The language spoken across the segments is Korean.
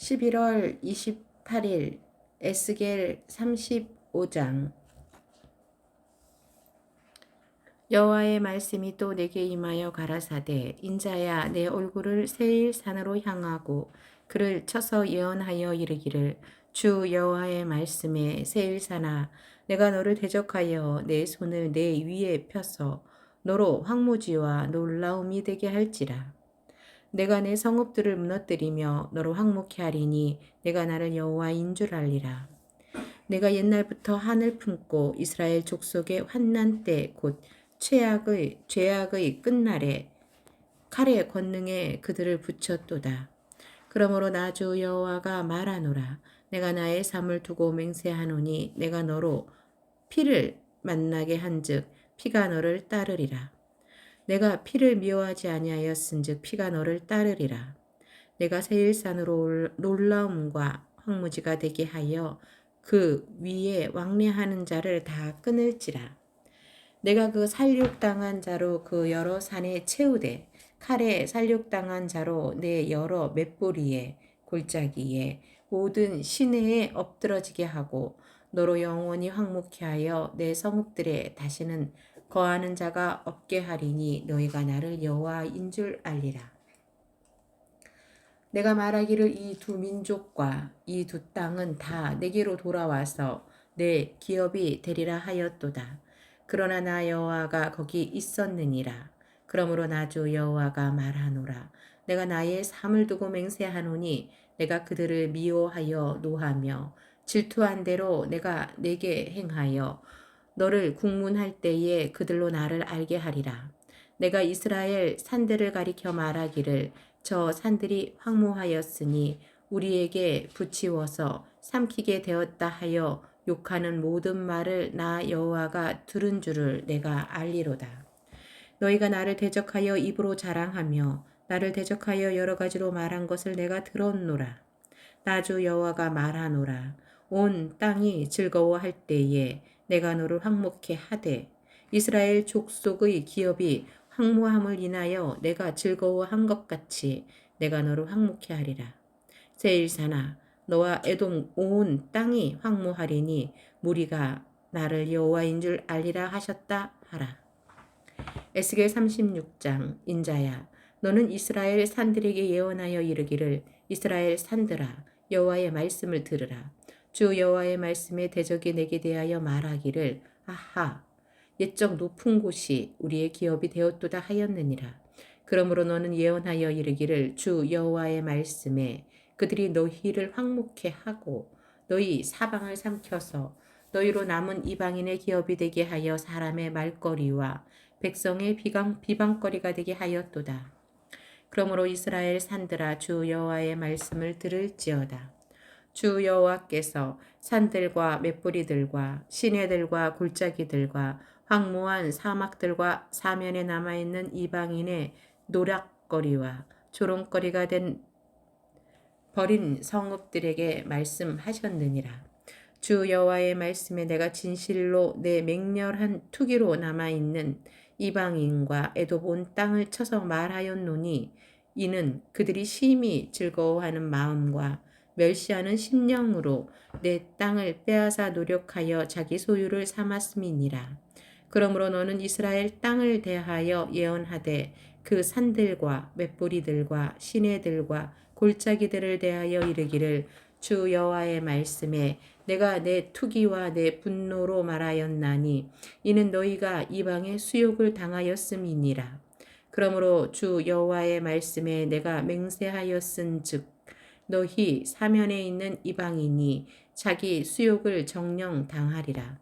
11월 28일 에스겔 35장. 여호와의 말씀이 또 내게 임하여 가라사대 인자야 내 얼굴을 세일 산으로 향하고 그를 쳐서 예언하여 이르기를 주 여호와의 말씀에 세일 산아 내가 너를 대적하여 내 손을 내 위에 펴서 너로 황무지와 놀라움이 되게 할지라 내가 내 성읍들을 무너뜨리며 너로 항목케 하리니 내가 나를 여호와인 줄 알리라. 내가 옛날부터 하늘 품고 이스라엘 족속의 환난 때 곧 최악의 죄악의 끝날에 칼의 권능에 그들을 붙였도다. 그러므로 나 주 여호와가 말하노라. 내가 나의 삶을 두고 맹세하노니 내가 너로 피를 만나게 한즉 피가 너를 따르리라. 내가 피를 미워하지 아니하였은즉 피가 너를 따르리라. 내가 세일산으로 놀라움과 황무지가 되게 하여 그 위에 왕래하는 자를 다 끊을지라. 내가 그 살육당한 자로 그 여러 산에 채우되 칼에 살육당한 자로 내 여러 맷뿌리에 골짜기에 모든 시내에 엎드러지게 하고 너로 영원히 황묵케 하여 내 성읍들에 다시는 거하는 자가 없게 하리니 너희가 나를 여호와인 줄 알리라. 내가 말하기를 이 두 민족과 이 두 땅은 다 내게로 돌아와서 내 기업이 되리라 하였도다. 그러나 나 여호와가 거기 있었느니라. 그러므로 나 주 여호와가 말하노라. 내가 나의 삶을 두고 맹세하노니 내가 그들을 미워하여 노하며 질투한 대로 내가 내게 행하여 너를 국문할 때에 그들로 나를 알게 하리라. 내가 이스라엘 산들을 가리켜 말하기를 저 산들이 황무하였으니 우리에게 붙이워서 삼키게 되었다 하여 욕하는 모든 말을 나 여호와가 들은 줄을 내가 알리로다. 너희가 나를 대적하여 입으로 자랑하며 나를 대적하여 여러 가지로 말한 것을 내가 들었노라. 나주 여호와가 말하노라. 온 땅이 즐거워할 때에 내가 너를 황목케 하되 이스라엘 족속의 기업이 황무함을 인하여 내가 즐거워한 것 같이 내가 너를 황목케 하리라. 세일사나 너와 에돔 온 땅이 황무하리니 무리가 나를 여호와인 줄 알리라 하셨다 하라. 에스겔 36장 인자야 너는 이스라엘 산들에게 예언하여 이르기를 이스라엘 산들아 여호와의 말씀을 들으라 주 여호와의 말씀에 대적이 내게 대하여 말하기를 아하 옛적 높은 곳이 우리의 기업이 되었도다 하였느니라. 그러므로 너는 예언하여 이르기를 주 여호와의 말씀에 그들이 너희를 황목해 하고 너희 사방을 삼켜서 너희로 남은 이방인의 기업이 되게 하여 사람의 말거리와 백성의 비방, 비방거리가 되게 하였도다. 그러므로 이스라엘 산들아 주 여호와의 말씀을 들을지어다. 주 여호와께서 산들과 맷뿌리들과 시내들과 골짜기들과 황무한 사막들과 사면에 남아있는 이방인의 노략거리와 조롱거리가 된 버린 성읍들에게 말씀하셨느니라. 주 여호와의 말씀에 내가 진실로 내 맹렬한 투기로 남아 있는 이방인과 에도 본 땅을 쳐서 말하였노니 이는 그들이 심히 즐거워하는 마음과 멸시하는 심령으로 내 땅을 빼앗아 노력하여 자기 소유를 삼았음이니라. 그러므로 너는 이스라엘 땅을 대하여 예언하되 그 산들과 맷뿌리들과 시내들과 골짜기들을 대하여 이르기를 주 여호와의 말씀에 내가 내 투기와 내 분노로 말하였나니 이는 너희가 이방의 수욕을 당하였음이니라. 그러므로 주 여호와의 말씀에 내가 맹세하였은즉 너희 사면에 있는 이방인이 자기 수욕을 정령 당하리라.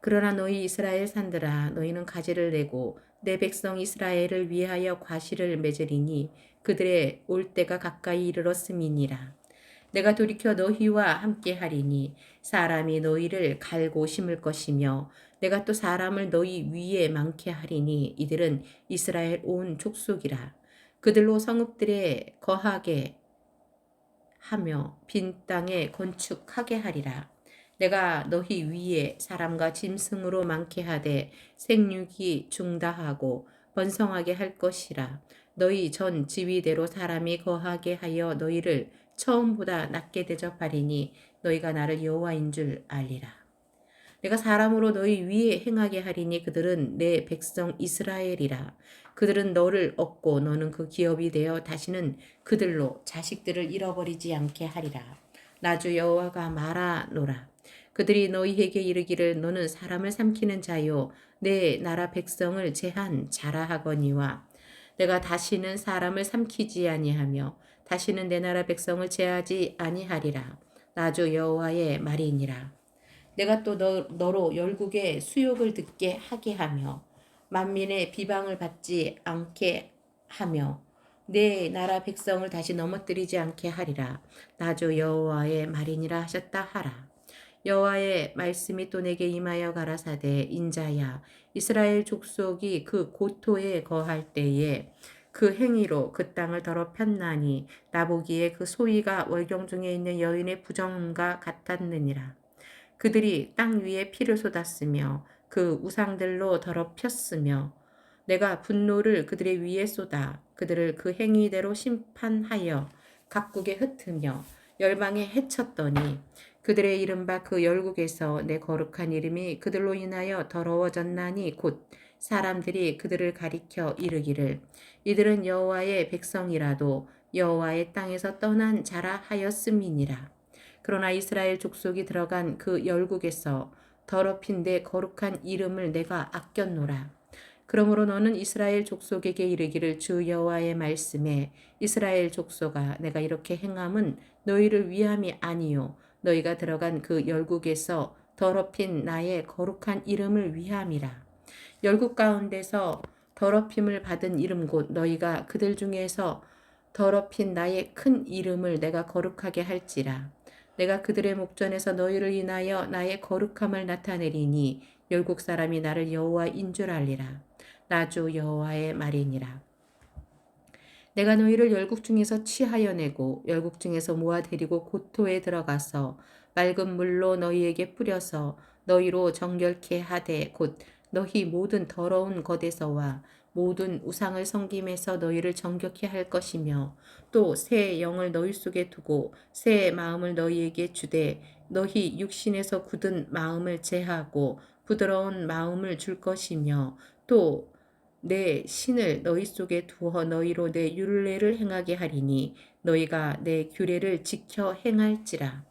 그러나 너희 이스라엘 산들아 너희는 가지를 내고 내 백성 이스라엘을 위하여 과실을 맺으리니 그들의 올 때가 가까이 이르렀음이니라. 내가 돌이켜 너희와 함께 하리니 사람이 너희를 갈고 심을 것이며 내가 또 사람을 너희 위에 많게 하리니 이들은 이스라엘 온 족속이라. 그들로 성읍들에 거하게 하며 빈 땅에 건축하게 하리라. 내가 너희 위에 사람과 짐승으로 많게 하되 생육이 중다하고 번성하게 할 것이라. 너희 전 지위대로 사람이 거하게 하여 너희를 처음보다 낮게 대접하리니 너희가 나를 여호와인 줄 알리라. 내가 사람으로 너희 위에 행하게 하리니 그들은 내 백성 이스라엘이라. 그들은 너를 얻고 너는 그 기업이 되어 다시는 그들로 자식들을 잃어버리지 않게 하리라. 나주 여호와가 말하노라. 그들이 너희에게 이르기를 너는 사람을 삼키는 자요 내 나라 백성을 제한 자라 하거니와 내가 다시는 사람을 삼키지 아니하며 다시는 내 나라 백성을 제하지 아니하리라. 나주 여호와의 말이니라. 내가 또 너, 너로 열국의 수욕을 듣게 하게 하며 만민의 비방을 받지 않게 하며 내 나라 백성을 다시 넘어뜨리지 않게 하리라. 나주 여호와의 말이니라 하셨다 하라. 여호와의 말씀이 또 내게 임하여 가라사대 인자야 이스라엘 족속이 그 고토에 거할 때에 그 행위로 그 땅을 더럽혔나니 나보기에 그 소위가 월경 중에 있는 여인의 부정과 같았느니라. 그들이 땅 위에 피를 쏟았으며 그 우상들로 더럽혔으며 내가 분노를 그들의 위에 쏟아 그들을 그 행위대로 심판하여 각국에 흩으며 열방에 해쳤더니 그들의 이른바 그 열국에서 내 거룩한 이름이 그들로 인하여 더러워졌나니 곧 사람들이 그들을 가리켜 이르기를 이들은 여호와의 백성이라도 여호와의 땅에서 떠난 자라 하였음이니라. 그러나 이스라엘 족속이 들어간 그 열국에서 더럽힌 데 거룩한 이름을 내가 아꼈노라. 그러므로 너는 이스라엘 족속에게 이르기를 주 여호와의 말씀에 이스라엘 족속아 내가 이렇게 행함은 너희를 위함이 아니요 너희가 들어간 그 열국에서 더럽힌 나의 거룩한 이름을 위함이라. 열국 가운데서 더럽힘을 받은 이름 곧 너희가 그들 중에서 더럽힌 나의 큰 이름을 내가 거룩하게 할지라. 내가 그들의 목전에서 너희를 인하여 나의 거룩함을 나타내리니 열국 사람이 나를 여호와인 줄 알리라. 나주 여호와의 말이니라. 내가 너희를 열국 중에서 취하여 내고 열국 중에서 모아 데리고 고토에 들어가서 맑은 물로 너희에게 뿌려서 너희로 정결케 하되 곧 너희 모든 더러운 것에서와 모든 우상을 섬김에서 너희를 정결케 할 것이며 또 새 영을 너희 속에 두고 새 마음을 너희에게 주되 너희 육신에서 굳은 마음을 제하고 부드러운 마음을 줄 것이며 또 내 신을 너희 속에 두어 너희로 내 율례를 행하게 하리니 너희가 내 규례를 지켜 행할지라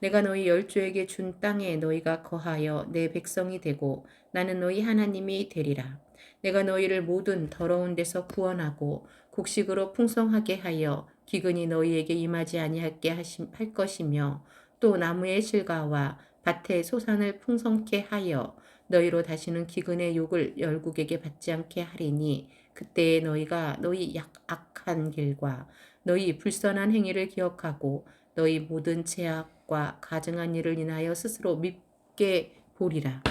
내가 너희 열조에게 준 땅에 너희가 거하여 내 백성이 되고 나는 너희 하나님이 되리라. 내가 너희를 모든 더러운 데서 구원하고 곡식으로 풍성하게 하여 기근이 너희에게 임하지 아니하게 할 것이며 또 나무의 실과와 밭의 소산을 풍성케 하여 너희로 다시는 기근의 욕을 열국에게 받지 않게 하리니 그때에 너희가 너희 약 악한 길과 너희 불선한 행위를 기억하고 너희 모든 죄악과 가증한 일을 인하여 스스로 밉게 보리라.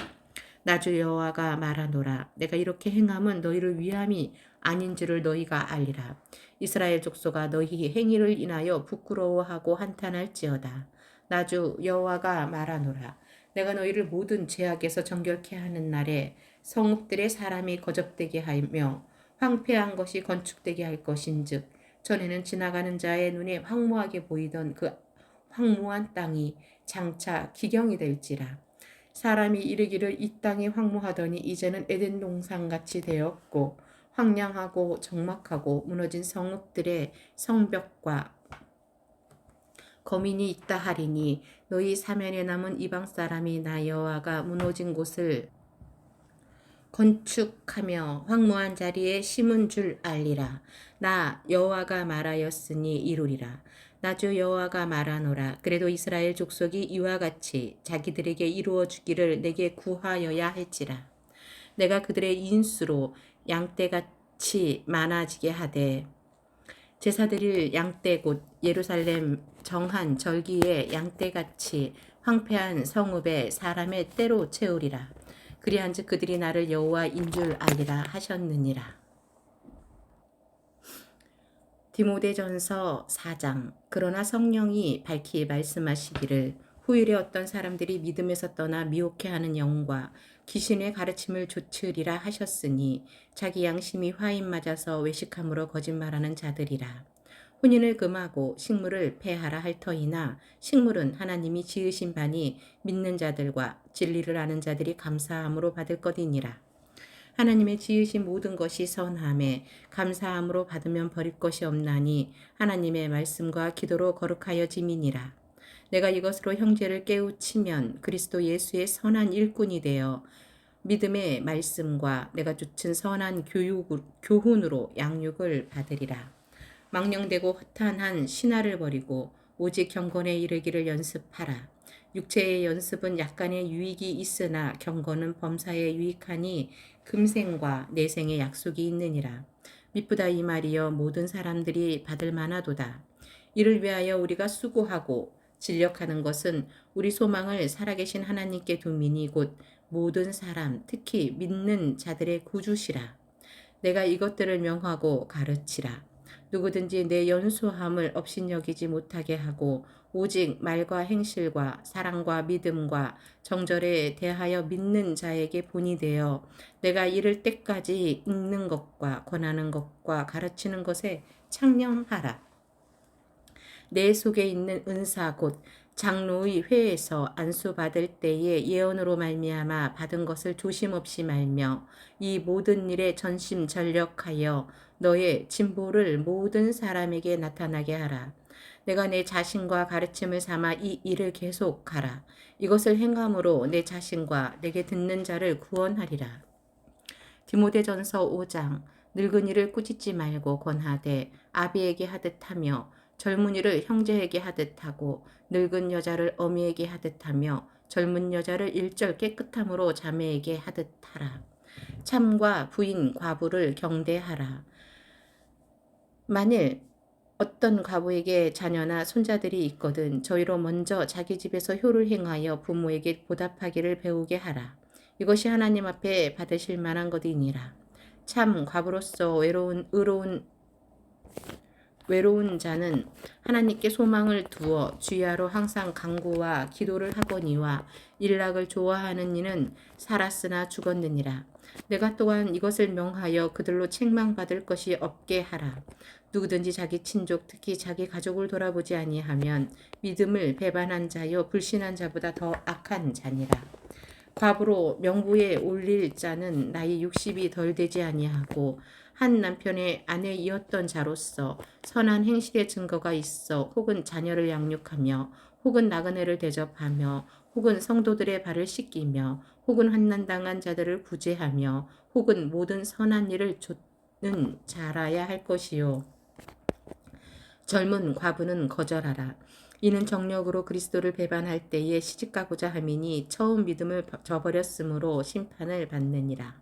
나주 여호와가 말하노라. 내가 이렇게 행함은 너희를 위함이 아닌 줄을 너희가 알리라. 이스라엘 족속아 너희 행위를 인하여 부끄러워하고 한탄할지어다. 나주 여호와가 말하노라. 내가 너희를 모든 죄악에서 정결케 하는 날에 성읍들의 사람이 거적되게 하며 황폐한 것이 건축되게 할 것인즉 전에는 지나가는 자의 눈에 황무하게 보이던 그 황무한 땅이 장차 기경이 될지라 사람이 이르기를 이 땅이 황무하더니 이제는 에덴 동산 같이 되었고 황량하고 적막하고 무너진 성읍들의 성벽과 거민이 있다 하리니 너희 사면에 남은 이방 사람이 나 여호와가 무너진 곳을 건축하며 황무한 자리에 심은 줄 알리라. 나 여호와가 말하였으니 이루리라 나주 여호와가 말하노라. 그래도 이스라엘 족속이 이와 같이 자기들에게 이루어 주기를 내게 구하여야 할지라. 내가 그들의 인수로 양떼같이 많아지게 하되 제사드릴 양떼 곧 예루살렘 정한 절기에 양떼같이 황폐한 성읍에 사람의 때로 채우리라. 그리한즉 그들이 나를 여호와인 줄 알리라 하셨느니라 디모데전서 4장 그러나 성령이 밝히 말씀하시기를 후일에 어떤 사람들이 믿음에서 떠나 미혹해하는 영과 귀신의 가르침을 조치으리라 하셨으니 자기 양심이 화인 맞아서 외식함으로 거짓말하는 자들이라. 혼인을 금하고 식물을 폐하라 할 터이나 식물은 하나님이 지으신 바니 믿는 자들과 진리를 아는 자들이 감사함으로 받을 것이니라. 하나님의 지으신 모든 것이 선함에 감사함으로 받으면 버릴 것이 없나니 하나님의 말씀과 기도로 거룩하여 지민이라. 내가 이것으로 형제를 깨우치면 그리스도 예수의 선한 일꾼이 되어 믿음의 말씀과 내가 주친 선한 교육, 교훈으로 양육을 받으리라. 망령되고 허탄한 신화를 버리고 오직 경건에 이르기를 연습하라. 육체의 연습은 약간의 유익이 있으나 경건은 범사에 유익하니 금생과 내생의 약속이 있느니라. 미쁘다 이 말이여 모든 사람들이 받을 만하도다. 이를 위하여 우리가 수고하고 진력하는 것은 우리 소망을 살아계신 하나님께 두민이 곧 모든 사람 특히 믿는 자들의 구주시라. 내가 이것들을 명하고 가르치라. 누구든지 내 연소함을 업신여기지 못하게 하고 오직 말과 행실과 사랑과 믿음과 정절에 대하여 믿는 자에게 본이 되어 내가 이를 때까지 읽는 것과 권하는 것과 가르치는 것에 창령하라. 내 속에 있는 은사 곧 장로의 회에서 안수 받을 때에 예언으로 말미암아 받은 것을 조심없이 말며 이 모든 일에 전심전력하여 너의 진보를 모든 사람에게 나타나게 하라. 내가 내 자신과 가르침을 삼아 이 일을 계속하라. 이것을 행함으로 내 자신과 내게 듣는 자를 구원하리라. 디모데전서 5장 늙은이를 꾸짖지 말고 권하되 아비에게 하듯 하며 젊은이를 형제에게 하듯 하고 늙은 여자를 어미에게 하듯 하며 젊은 여자를 일절 깨끗함으로 자매에게 하듯 하라. 참과 부인 과부를 경대하라. 만일 어떤 과부에게 자녀나 손자들이 있거든 저희로 먼저 자기 집에서 효를 행하여 부모에게 보답하기를 배우게 하라. 이것이 하나님 앞에 받으실 만한 것이니라. 참 과부로서 외로운 의로운 외로운 자는 하나님께 소망을 두어 주야로 항상 강구와 기도를 하거니와 일락을 좋아하는 이는 살았으나 죽었느니라. 내가 또한 이것을 명하여 그들로 책망받을 것이 없게 하라. 누구든지 자기 친족 특히 자기 가족을 돌아보지 아니하면 믿음을 배반한 자여 불신한 자보다 더 악한 자니라. 과부로 명부에 올릴 자는 나이 60이 덜 되지 아니하고 한 남편의 아내이었던 자로서 선한 행실의 증거가 있어 혹은 자녀를 양육하며 혹은 나그네를 대접하며 혹은 성도들의 발을 씻기며 혹은 환난당한 자들을 구제하며 혹은 모든 선한 일을 좇는 자라야 할 것이요. 젊은 과부는 거절하라. 이는 정력으로 그리스도를 배반할 때에 시집가고자 함이니 처음 믿음을 저버렸으므로 심판을 받느니라.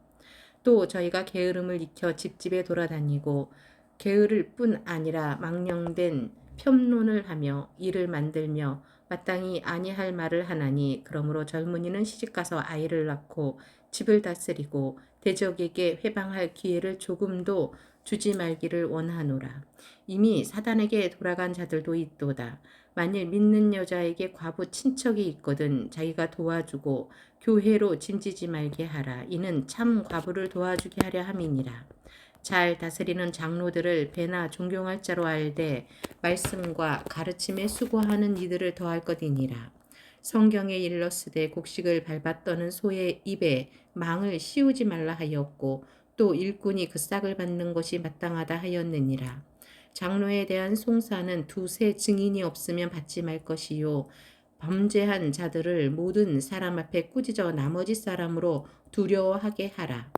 또 저희가 게으름을 익혀 집집에 돌아다니고 게으를 뿐 아니라 망령된 편론을 하며 일을 만들며 마땅히 아니할 말을 하나니 그러므로 젊은이는 시집가서 아이를 낳고 집을 다스리고 대적에게 회방할 기회를 조금도 주지 말기를 원하노라. 이미 사단에게 돌아간 자들도 있도다. 만일 믿는 여자에게 과부 친척이 있거든 자기가 도와주고 교회로 짐지지 말게 하라. 이는 참 과부를 도와주게 하려 함이니라. 잘 다스리는 장로들을 배나 존경할 자로 알되 말씀과 가르침에 수고하는 이들을 더할 것이니라. 성경에 일렀으되 곡식을 밟아 떠는 소의 입에 망을 씌우지 말라 하였고 또 일꾼이 그 싹을 받는 것이 마땅하다 하였느니라. 장로에 대한 송사는 두세 증인이 없으면 받지 말 것이요. 범죄한 자들을 모든 사람 앞에 꾸짖어 나머지 사람으로 두려워하게 하라.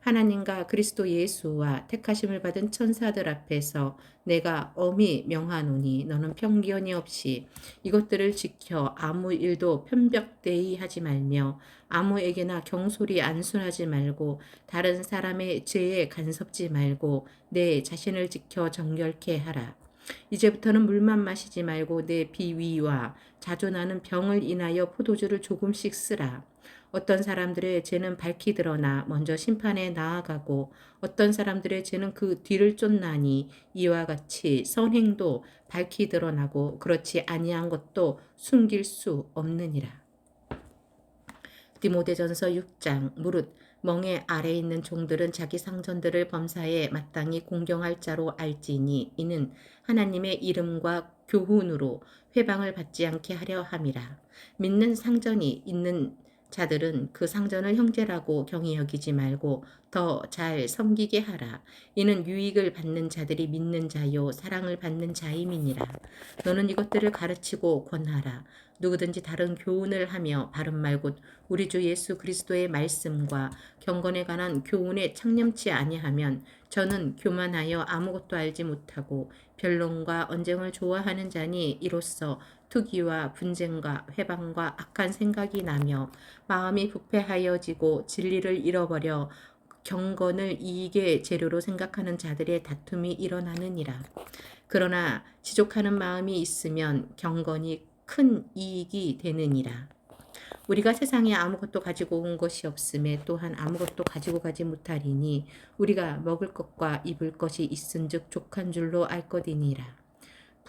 하나님과 그리스도 예수와 택하심을 받은 천사들 앞에서 내가 엄히 명하노니 너는 편견이 없이 이것들을 지켜 아무 일도 편벽되이 하지 말며 아무에게나 경솔히 안순하지 말고 다른 사람의 죄에 간섭지 말고 내 자신을 지켜 정결케 하라. 이제부터는 물만 마시지 말고 내 비위와 자주 나는 병을 인하여 포도주를 조금씩 쓰라. 어떤 사람들의 죄는 밝히 드러나 먼저 심판에 나아가고 어떤 사람들의 죄는 그 뒤를 쫓나니 이와 같이 선행도 밝히 드러나고 그렇지 아니한 것도 숨길 수 없느니라. 디모데전서 6장 무릇 멍에 아래 있는 종들은 자기 상전들을 범사에 마땅히 공경할 자로 알지니 이는 하나님의 이름과 교훈으로 회방을 받지 않게 하려 함이라. 믿는 상전이 있는 자들은 그 상전을 형제라고 경히 여기지 말고 더 잘 섬기게 하라. 이는 유익을 받는 자들이 믿는 자요 사랑을 받는 자임이니라. 너는 이것들을 가르치고 권하라. 누구든지 다른 교훈을 하며 바른 말곧 우리 주 예수 그리스도의 말씀과 경건에 관한 교훈에 창념치 아니하면 저는 교만하여 아무것도 알지 못하고 변론과 언쟁을 좋아하는 자니 이로써 투기와 분쟁과 회방과 악한 생각이 나며 마음이 부패하여지고 진리를 잃어버려 경건을 이익의 재료로 생각하는 자들의 다툼이 일어나느니라. 그러나 지족하는 마음이 있으면 경건이 큰 이익이 되느니라. 우리가 세상에 아무것도 가지고 온 것이 없음에 또한 아무것도 가지고 가지 못하리니 우리가 먹을 것과 입을 것이 있은즉 족한 줄로 알 것이니라.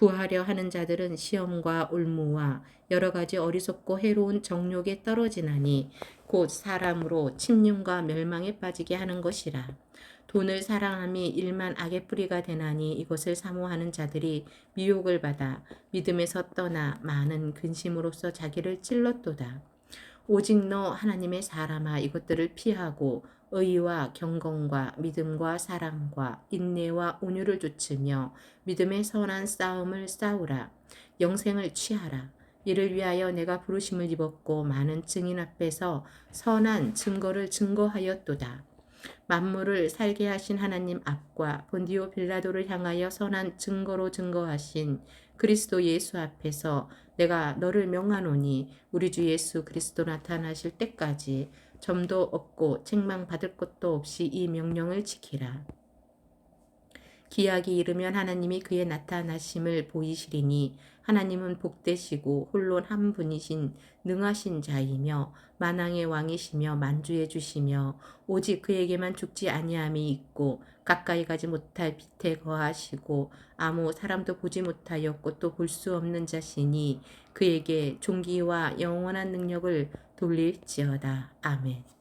구하려 하는 자들은 시험과 올무와 여러 가지 어리석고 해로운 정욕에 떨어지나니 곧 사람으로 침륜과 멸망에 빠지게 하는 것이라. 돈을 사랑함이 일만 악의 뿌리가 되나니 이것을 사모하는 자들이 미혹을 받아 믿음에서 떠나 많은 근심으로써 자기를 찔렀도다. 오직 너 하나님의 사람아 이것들을 피하고 의와 경건과 믿음과 사랑과 인내와 온유를 좇으며 믿음의 선한 싸움을 싸우라. 영생을 취하라. 이를 위하여 내가 부르심을 입었고 많은 증인 앞에서 선한 증거를 증거하였도다. 만물을 살게 하신 하나님 앞과 본디오 빌라도를 향하여 선한 증거로 증거하신 그리스도 예수 앞에서 내가 너를 명하노니 우리 주 예수 그리스도 나타나실 때까지 점도 없고 책망 받을 것도 없이 이 명령을 지키라. 기약이 이르면 하나님이 그의 나타나심을 보이시리니 하나님은 복되시고 홀론 한 분이신 능하신 자이며 만왕의 왕이시며 만주해 주시며 오직 그에게만 죽지 아니함이 있고 가까이 가지 못할 빛에 거하시고 아무 사람도 보지 못하였고 또볼수 없는 자시니 그에게 존귀와 영원한 능력을 돌릴지어다. 아멘.